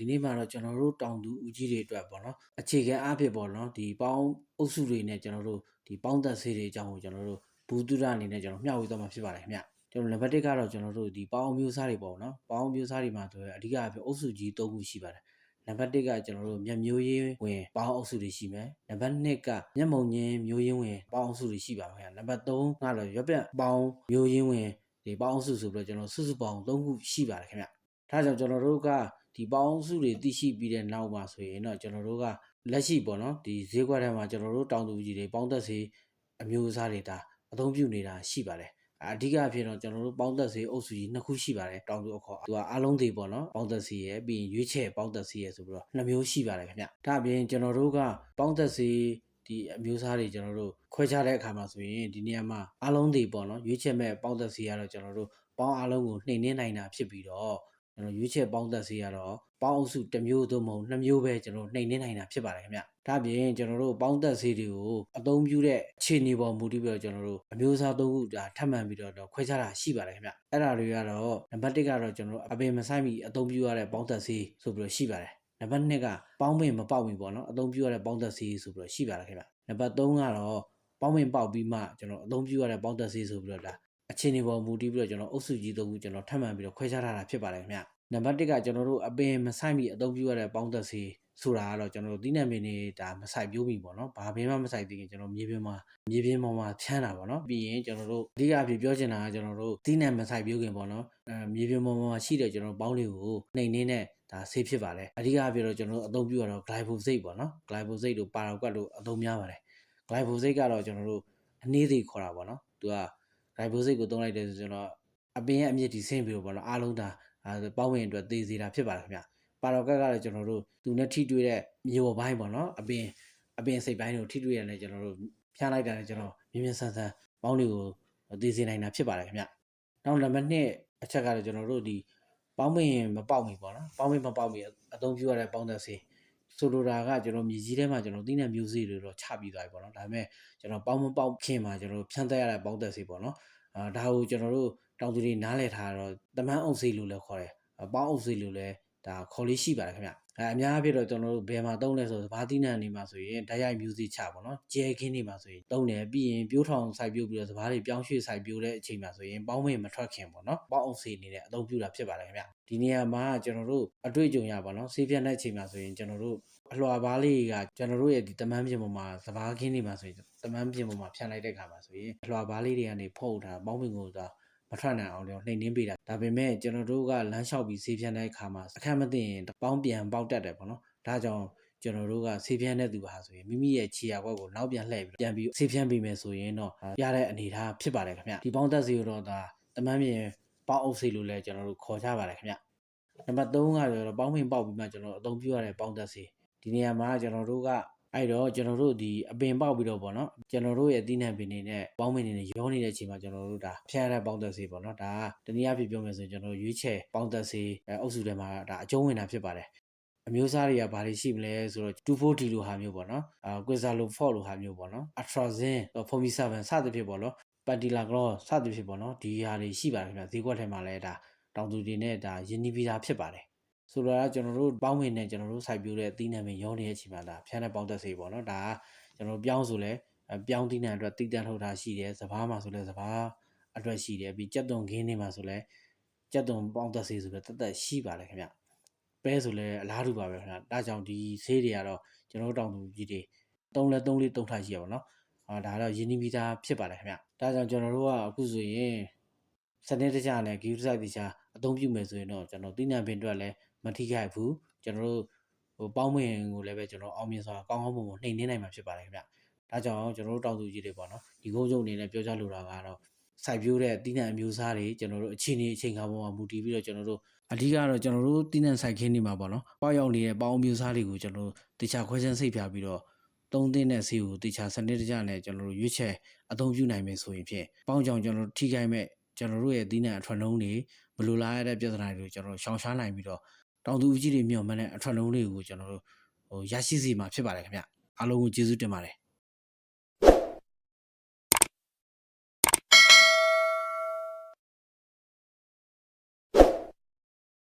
ဒီနေ့မှာတော့ကျွန်တော်တို့တောင်သူဦးကြီးတွေအတွက်ပေါ့နော်အခြေခံအားဖြင့်ပေါ့နော်ဒီပေါင်းအုပ်စုတွေနဲ့ကျွန်တော်တို့ဒီပေါင်းသက်ဆေးတွေအကြောင်းကိုကျွန်တော်တို့ဘူးတုဒအနေနဲ့ကျွန်တော်မျှဝေသွားမှာဖြစ်ပါတယ်ခင်ဗျကျွန်တော်နံပါတ်1ကတော့ကျွန်တော်တို့ဒီပေါင်းမျိုးစားတွေပေါ့နော်ပေါင်းမျိုးစားတွေမှာဆိုရင်အဓိကအားဖြင့်အုပ်စုကြီး၃ခုရှိပါတယ်နံပါတ်1ကကျွန်တော်တို့မျက်မျိုးရင်းဝင်ပေါင်းအုပ်စုတွေရှိမယ်နံပါတ်2ကမျက်မုံရင်းမျိုးရင်းဝင်ပေါင်းအုပ်စုတွေရှိပါမယ်ခင်ဗျနံပါတ်3ကတော့ရွက်ပြက်ပေါင်းမျိုးရင်းဝင်ဒီပေါင်းအုပ်စုဆိုပြီးတော့ကျွန်တော်စုစုပေါင်း၃ခုရှိပါတယ်ခင်ဗျဒါကြောင့်ကျွန်တော်တို့က ဒီပေါင်းအုပ်စုတွေသိရှိပြီးတဲ့နောက်မှာဆိုရင်တော့ကျွန်တော်တို့ကလက်ရှိပေါ့နော်ဒီဈေးကွက်ထဲမှာကျွန်တော်တို့တောင်သူကြီးတွေပေါင်းသက်စေအမျိုးအစားတွေဒါအသုံးပြုနေတာရှိပါတယ်အဓိကအဖြစ်တော့ကျွန်တော်တို့ပေါင်းသက်စေအုပ်စုကြီးနှစ်ခုရှိပါတယ်တောင်သူအခေါ်သူကအလုံးသေးပေါ့နော်ပေါင်းသက်စေရဲ့ပြီးရင်ရွေးချယ်ပေါင်းသက်စေရဲ့ဆိုပြီးတော့နှစ်မျိုးရှိပါတယ်ခင်ဗျဒါအပြင်ကျွန်တော်တို့ကပေါင်းသက်စေဒီအမျိုးအစားတွေကျွန်တော်တို့ခွဲခြားတဲ့အခါမှာဆိုရင်ဒီနေရာမှာအလုံးသေးပေါ့နော်ရွေးချယ်မဲ့ပေါင်းသက်စေကတော့ကျွန်တော်တို့ပေါင်းအလုံးကိုနှိမ်နှင်းနိုင်တာဖြစ်ပြီးတော့ ကျွန်တော်ရွေးချယ်ပေါင်းသက်စေကတော့ပေါင်းအုပ်စုတစ်မျိုးသို့မဟုတ်နှစ်မျိုးပဲကျွန်တော်နှိမ်နှင်းနိုင်တာဖြစ်ပါတယ်ခင်ဗျဒါအပြင်ကျွန်တော်တို့ပေါင်းသက်စေတွေကိုအသုံးပြုတဲ့အခြေအနေပေါ်မူတည်ပြီးတော့ကျွန်တော်တို့အမျိုးအစားသုံးခုဒါထပ်မံပြီးတော့ခွဲခြားတာရှိပါတယ်ခင်ဗျအဲ့ဒါတွေကတော့နံပါတ်1ကတော့ကျွန်တော်တို့အပင်မဆိုင်မီအသုံးပြုရတဲ့ပေါင်းသက်စေဆိုပြီးတော့ရှိပါတယ်နံပါတ်2ကပေါင်းပင်မပေါက်မီပေါ့နော်အသုံးပြုရတဲ့ပေါင်းသက်စေးဆိုပြီးတော့ရှိပါတယ်ခင်ဗျနံပါတ်3ကတော့ပေါင်းပင်ပေါက်ပြီးမှကျွန်တော်အသုံးပြုရတဲ့ပေါင်းသက်စေးဆိုပြီးတော့ဒါ အခြေအနေပေါ်မူတည်ပြီးတော့ကျွန်တော်အုပ်စုကြီးသုံးခုကျွန်တော်ထပ်မံပြီးတော့ခွဲခြားထားတာဖြစ်ပါတယ်ခင်ဗျနံပါတ်1ကကျွန်တော်တို့အပင်မဆိုင်မီအသုံးပြုရတဲ့ပေါင်းသက်စေးဆိုတာကတော့ကျွန်တော်တို့သီးနှံပင်တွေဒါမဆိုင်ပြိုးပြီပေါ့နော်။ဘာပင်မှမဆိုင်သေးခင်ကျွန်တော်မြေပြင်မှာမြေပြင်ပေါ်မှာဖြန်းတာပေါ့နော်။ပြီးရင်ကျွန်တော်တို့အဓိကအဖြစ်ပြောချင်တာကကျွန်တော်တို့သီးနှံမဆိုင်ပြိုးခင်ပေါ့နော်။အဲမြေပြင်ပေါ်မှာရှိတဲ့ကျွန်တော်ပေါင်းလေးကိုနှိမ်နှင်းတဲ့ဒါဆေးဖြစ်ပါတယ်။အဓိကအဖြစ်တော့ကျွန်တော်တို့အသုံးပြုရတော့ glyphosate ပေါ့နော်။ glyphosate တို့ paraquat တို့အသုံးများပါတယ်။ glyphosate ကတော့ကျွန်တော်တို့အနည်းသေးခေါ်တာပေါ့နော်။သူက glyphosate ကိုသုံးလိုက်တယ်ဆိုကျွန်တော်အပင်ရဲ့အမြင့်ဒီဆင်းပြီးတော့ပေါ့နော်အားလုံးဒါပေါင်းဝင်အတွက်သေစေတာဖြစ်ပါတယ်ခင်ဗျ။ပါရောက်ကတ်ကတော့ကျွန်တော်တို့သူနဲ့ထိတွေ့တဲ့မြေပေါ်ပိုင်းပေါ့နော်အပင်အပင်စိတ်ပိုင်းကိုထိတွေ့ရတယ်ကျွန်တော်တို့ဖြန်းလိုက်တာနဲ့ကျွန်တော်မြင်းမြင်းဆန်းဆန်းပေါင်းတွေကိုသိစေနိုင်တာဖြစ်ပါတယ်ခင်ဗျနောက်နံပါတ်2အချက်ကတော့ကျွန်တော်တို့ဒီပေါင်းမင်းမပေါက်မီပေါ့နော်ပေါင်းမင်းမပေါက်မီအသုံးပြုရတဲ့ပေါင်းသက်စေး ဆိုလိုတာကကျွန်တော်မြေကြီးထဲမှာကျွန်တော်သီးနှံမျိုးစေ့တွေတော့ချပြီးသွားပြီပေါ့နော်ဒါပေမဲ့ကျွန်တော်ပေါင်းမပေါက်ခင်မှာကျွန်တော်ဖြန်းသက်ရတဲ့ပေါင်းသက်စေးပေါ့နော်အာဒါကိုကျွန်တော်တို့တောင်သူတွေနားလည်ထားတော့တမန်အုပ်စေးလို့လည်းခေါ်တယ်ပေါင်းအုပ်စေးလို့လည်း ဒါခေါ်လေးရှိပါတယ်ခင်ဗျအဲအများအားဖြင့်တော့ကျွန်တော်တို့ဘယ်မှာသုံးလဲဆိုတော့ဘာသီးနှံနေမှာဆိုရင်ဓာတ်ရိုက်မျိုးစေ့ချပေါ့နော်ကျဲခင်းနေမှာဆိုရင်သုံးတယ်ပြီးရင်ပြိုးထောင်စိုက်ပြိုးပြီးတော့စပားတွေပြောင်းရွှေ့စိုက်ပြိုးတဲ့အချိန်မှာဆိုရင်ပေါင်းမင်းမထွက်ခင်ပေါ့နော်ပေါင်းအောင်စေးနေတဲ့အသုံးပြုတာဖြစ်ပါတယ်ခင်ဗျဒီနေရာမှာကျွန်တော်တို့အတွေ့အကြုံရပါနော်ဆေးပြတ်တဲ့အချိန်မှာဆိုရင်ကျွန်တော်တို့အလွှာပါးလေးကကျွန်တော်တို့ရဲ့ဒီတမန်းပြင်ပေါ်မှာစပားခင်းနေမှာဆိုရင်တမန်းပြင်ပေါ်မှာဖြန့်လိုက်တဲ့ခါမှာဆိုရင်အလွှာပါးလေးတွေကနေဖုတ်ထားပေါင်းမင်းကိုသာ မထွက်နိုင်အောင်တော့နှိမ်နှင်းပေးတာဒါပေမဲ့ကျွန်တော်တို့ကလမ်းလျှောက်ပြီးဆေးပြန်းတဲ့အခါမှာအခက်မသိရင်ပေါင်းပြန်ပေါက်တတ်တယ်ပေါ့နော်ဒါကြောင့်ကျွန်တော်တို့ကဆေးပြန်းတဲ့သူဟာဆိုရင်မိမိရဲ့ခြေရာဘက်ကိုနောက်ပြန်လှည့်ပြီးပြန်ပြီးဆေးပြန်းပေးမယ်ဆိုရင်တော့ရတဲ့အနေအထားဖြစ်ပါတယ်ခင်ဗျဒီပေါင်းသက်စီတော့ဒါတမန်းပြင်ပေါင်းအုပ်စီလို့လည်းကျွန်တော်တို့ခေါ်ကြပါတယ်ခင်ဗျနံပါတ်3ကတော့ပေါင်းမင်းပေါက်ပြီးမှကျွန်တော်အသုံးပြုရတဲ့ပေါင်းသက်စီဒီနေရာမှာကျွန်တော်တို့က အဲ့တော့ကျွန်တော်တို့ဒီအပင်ပေါက်ပြီးတော့ပေါ့နော်ကျွန်တော်တို့ရဲ့သီးနှံပင်တွေနဲ့ပေါင်းပင်တွေနဲ့ရောနေတဲ့အချိန်မှာကျွန်တော်တို့ဒါဖျက်ရတဲ့ပေါင်းသက်စေးပေါ့နော်ဒါကတနည်းအားဖြင့်ပြောမယ်ဆိုရင်ကျွန်တော်ရွေးချယ်ပေါင်းသက်စေးအုပ်စုထဲမှာဒါအကျုံးဝင်တာဖြစ်ပါတယ်အမျိုးအစားတွေကဘာတွေရှိမလဲဆိုတော့240လိုဟာမျိုးပေါ့နော်အာ Quizalofor လိုဟာမျိုးပေါ့နော် Atrazin Formycin စသဖြင့်ပေါ့နော် Pentilaclor စသဖြင့်ပေါ့နော်ဒီဟာတွေရှိပါတယ်ခင်ဗျဈေးကွက်ထဲမှာလည်းဒါတောင်သူတွေနဲ့ဒါယင်းနီးပြီးသားဖြစ်ပါတယ် ဆိုတော့ကျွန်တော်တို့ပေါင်းဝင်နဲ့ကျွန်တော်တို့စိုက်ပျိုးတဲ့အသီးနှံတွေရောနေတဲ့အချိန်မှာဒါဖြန်းတဲ့ပေါင်းသက်စေးပေါ့နော်ဒါကကျွန်တော်ပြောင်းဆိုလဲပြောင်းသီးနှံအတွက်တိတန်းထုတ်တာရှိတယ်စပားမှာဆိုလဲစပားအတွက်ရှိတယ်ပြီးကြက်သွန်ခင်းနေမှာဆိုလဲကြက်သွန်ပေါင်းသက်စေးဆိုလဲတသက်ရှိပါတယ်ခင်ဗျပဲဆိုလဲအလားတူပါပဲခင်ဗျဒါကြောင့်ဒီဆေးတွေကတော့ကျွန်တော်တို့တောင်သူကြီးတွေသုံးလဲသုံးလေးသုံးထားရှိရပါတော့အာဒါတော့ယင်းနီးပြီးသားဖြစ်ပါတယ်ခင်ဗျဒါကြောင့်ကျွန်တော်တို့ကအခုဆိုရင်စနစ်တကျနဲ့ဂီယူစိုက်တခြားအသုံးပြုမယ်ဆိုရင်တော့ကျွန်တော်တိနံပင်အတွက်လည်း မထိခိုက်ဘူးကျွန်တော်တို့ဟိုပေါင်းမင်ကိုလည်းပဲကျွန်တော်အောင်မြင်စွာကောင်းကောင်းမွန်မွန်နှိမ်နှင်းနိုင်မှာဖြစ်ပါတယ်ခင်ဗျဒါကြောင့်ကျွန်တော်တို့တောင်သူကြီးတွေပေါ့နော်ဒီကုန်းကျုံအနေနဲ့ပြောကြလိုတာကတော့စိုက်ပျိုးတဲ့တိနံအမျိုးအစားတွေကျွန်တော်တို့အချိန်ကြီးအချိန်ခါပေါ်မှာမူတည်ပြီးတော့ကျွန်တော်တို့အဓိကတော့ကျွန်တော်တို့တိနံစိုက်ခင်းနေမှာပေါ့နော်။ပေါ့ရောက်နေတဲ့ပေါင်းမျိုးစားတွေကိုကျွန်တော်တို့တခြားခွဲခြမ်းစိတ်ပြပြီးတော့သုံးသင်းတဲ့ဆေးကိုတခြားစနစ်တကျနဲ့ကျွန်တော်တို့ရွေးချယ်အသုံးပြုနိုင်မယ်ဆိုရင်ဖြင့်ပေါင်းကြောင်ကျွန်တော်တို့ထိခိုက်မဲ့ကျွန်တော်တို့ရဲ့သီးနှံအထွတ်နှုံးတွေမလိုလားရတဲ့ပြဿနာတွေကိုကျွန်တော်တို့ရှောင်ရှားနိုင်ပြီးတော့ တောင်သူကြီးတွေမြော်မှန်းတဲ့အထွတ်နှုံးတွေကိုကျွန်တော်တို့ဟိုရရှိစီမှာဖြစ်ပါတယ်ခင်ဗျအားလုံးကိုကျေးဇူးတင်ပါတယ်